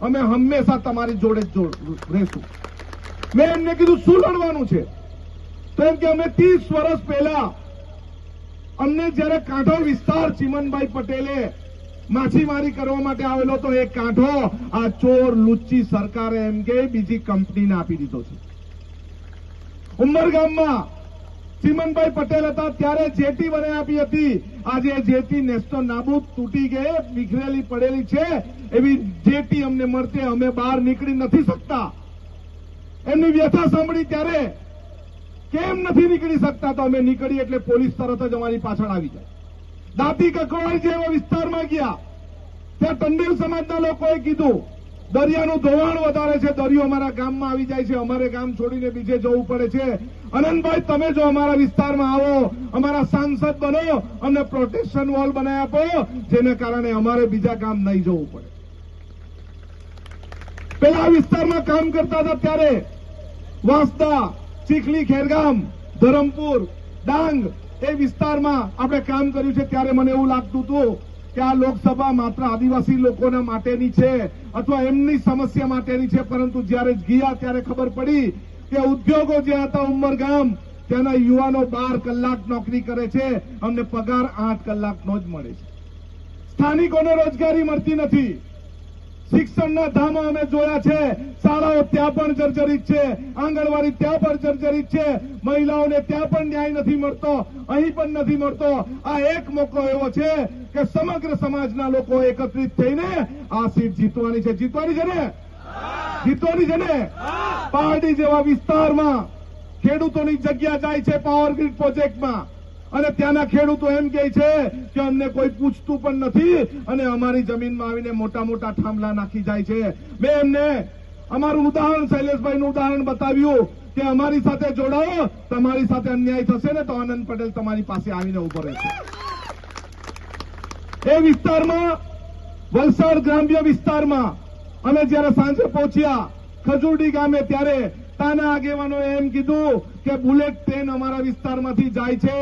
અમે હંમેશા તમારી જોડે રહેશું. મેં એમને કીધું, શું લડવાનું છે? તો કે, અમે ત્રીસ વર્ષ પહેલા અમને જયારે કાંઠો વિસ્તાર ચીમનભાઈ પટેલે માછીમારી કરવા માટે આવેલો તો એ કાંઠો આ ચોર લુચ્ચી સરકારે એમ કે બીજી કંપનીને આપી દીધો છે. ઉમરગામમાં ચિમનભાઈ પટેલ હતા, ત્યારે જેટી બનાવી આપી હતી. આજે જેટી નેસ્તો નાબૂદ તૂટી ગઈ વિખરેલી પડેલી છે. એવી જેટી અમને મળશે અમે બહાર નીકળી નથી શકતા. એમની વ્યથા સાંભળી ત્યારે કેમ નથી નીકળી શકતા? તો અમે નીકળી એટલે પોલીસ તરત જ અમારી પાછળ આવી જાય. દાંતી કકવાઈ જેવા વિસ્તારમાં ગયા. ત્યાં ટંડેલ સમાજના લોકોએ કીધું દરિયાનું ધોવાણ વધારે છે, દરિયો અમારા ગામમાં આવી જાય છે, અમારે ગામ છોડીને બીજે જવું પડે છે. અનંતભાઈ, તમે જો અમારા વિસ્તારમાં આવો, અમારા સાંસદ બનો, અમને પ્રોટેક્શન વોલ બનાવી આપો, જેને કારણે અમારે બીજા ગામ નહીં જવું પડે. પેલા વિસ્તારમાં કામ કરતા હતા ત્યારે વાંસદા, ચીખલી, ખેરગામ, ધરમપુર, ડાંગ એ વિસ્તારમાં આપણે કામ કર્યું છે, ત્યારે મને એવું લાગતું હતું કે આ લોકસભા માત્ર આદિવાસી લોકોના માટેની છે અથવા એમની સમસ્યા માટેની છે, પરંતુ જ્યારે ગયા ત્યારે ખબર પડી કે ઉદ્યોગો જે હતા ઉમરગામ ત્યાંના યુવાનો બાર કલાક નોકરી કરે છે. અમને પગાર આઠ કલાકનો જ મળે છે. સ્થાનિકોને રોજગારી મળતી નથી. શિક્ષણના ધામો અમે જોયા છે. શાળાઓ ત્યાં પણ જર્જરિત છે. આંગણવાડી ત્યાં પણ જર્જરિત છે. મહિલાઓને ત્યાં પણ ન્યાય નથી મળતો, અહીં પણ નથી મળતો. આ એક મોકો એવો છે કે સમગ્ર સમાજના લોકો એકત્રિત થઈને આ સીટ જીતવાની છે. જીતવાની છે ને? જીતવાની છે ને? પહાડી જેવા વિસ્તારમાં ખેડૂતોની જગ્યા જાય છે પાવર ગ્રીડ પ્રોજેક્ટમાં અને ત્યાંના ખેડૂતો એમ કહે છે કે અમને કોઈ પૂછતું પણ નથી અને અમારી જમીનમાં આવીને મોટા મોટા થાંભલા નાખી જાય છે. મેં એમને અમારું ઉદાહરણ શૈલેષભાઈનું ઉદાહરણ બતાવ્યું કે અમારી સાથે જોડાઓ, તમારી સાથે અન્યાય થશે ને તો આનંદ પટેલ તમારી પાસે આવીને ઊભો રહેશે. એ વિસ્તારમાં, વલસાડ ગ્રામ્ય વિસ્તારમાં અમે જ્યારે સાંજે પહોંચ્યા ખજુરડી ગામે ત્યારે તાના આગેવાનોએ એમ કીધું કે બુલેટ ટ્રેન અમારા વિસ્તારમાંથી જાય છે.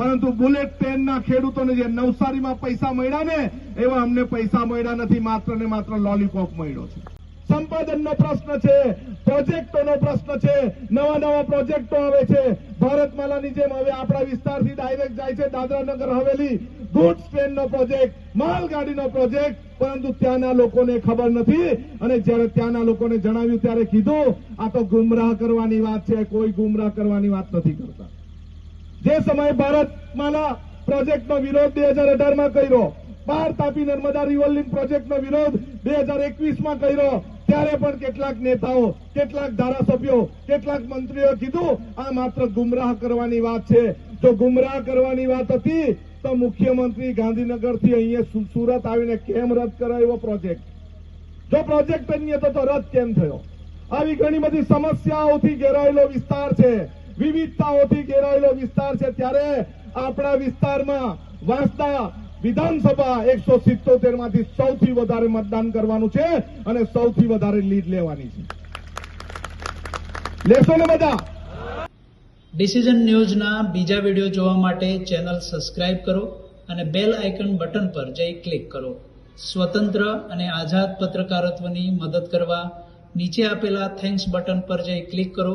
પરંતુ બુલેટ ટ્રેનના ખેડૂતોને જે નવસારીમાં પૈસા મળ્યા ને, એવા અમને પૈસા મળ્યા નથી, માત્ર ને માત્ર લોલીપોપ મળ્યો છે. સંપાદનનો પ્રશ્ન છે, પ્રોજેક્ટોનો પ્રશ્ન છે, નવા નવા પ્રોજેક્ટો આવે છે. ભારતમાલાની જેમ હવે આપણા વિસ્તારથી ડાયરેક્ટ જાય છે, દાદરાનગર હવેલી. ગુડ્સ ટ્રેનનો પ્રોજેક્ટ માલગાડીનો પ્રોજેક્ટ પરંતુ ત્યાંના લોકોને ખબર નથી. અને જ્યારે ત્યાંના લોકોને જણાવ્યું, ત્યારે કીધું, આ તો ગુમરાહ કરવાની વાત છે, કોઈ ગુમરાહ કરવાની વાત નથી કરતા. જે સમયે ભારતમાલા પ્રોજેક્ટનો વિરોધ બે હજાર અઢારમાં કર્યો બાર તાપી નર્મદા રિવોલ્વિંગ પ્રોજેક્ટનો વિરોધ બે હજાર એકવીસમાં કર્યો, ત્યારે પણ કેટલાક નેતાઓ, કેટલાક ધારાસભ્યો, કેટલાક મંત્રીઓ કીધું, આ માત્ર ગુમરાહ કરવાની વાત છે. જો ગુમરાહ કરવાની વાત હતી, તો મુખ્યમંત્રી ગાંધીનગરથી અહીંયા સુરત આવીને કેમ રદ કરાયો પ્રોજેક્ટ? જો પ્રોજેક્ટ બની હતો તો રદ કેમ થયો? આવી ઘણી બધી સમસ્યાઓથી ઘેરાયેલો વિસ્તાર છે. વિવિધતાઓથી ઘેરાયેલો વિસ્તાર છે, ત્યારે આપણા વિસ્તારમાં વાંસદા વિધાનસભા એકસો સિત્તોતેરમાંથી સૌથી વધારે મતદાન કરવાનું છે અને સૌથી વધારે લીડ લેવાની છે. લેશો ને બધા? ડિસિઝન ન્યૂઝના બીજા વીડિયો જોવા માટે ચેનલ સબસ્ક્રાઇબ કરો અને બેલ આઇકન બટન પર જઈ ક્લિક કરો. સ્વતંત્ર અને આઝાદ પત્રકારત્વની મદદ કરવા નીચે આપેલા થેન્ક્સ બટન પર જઈ ક્લિક કરો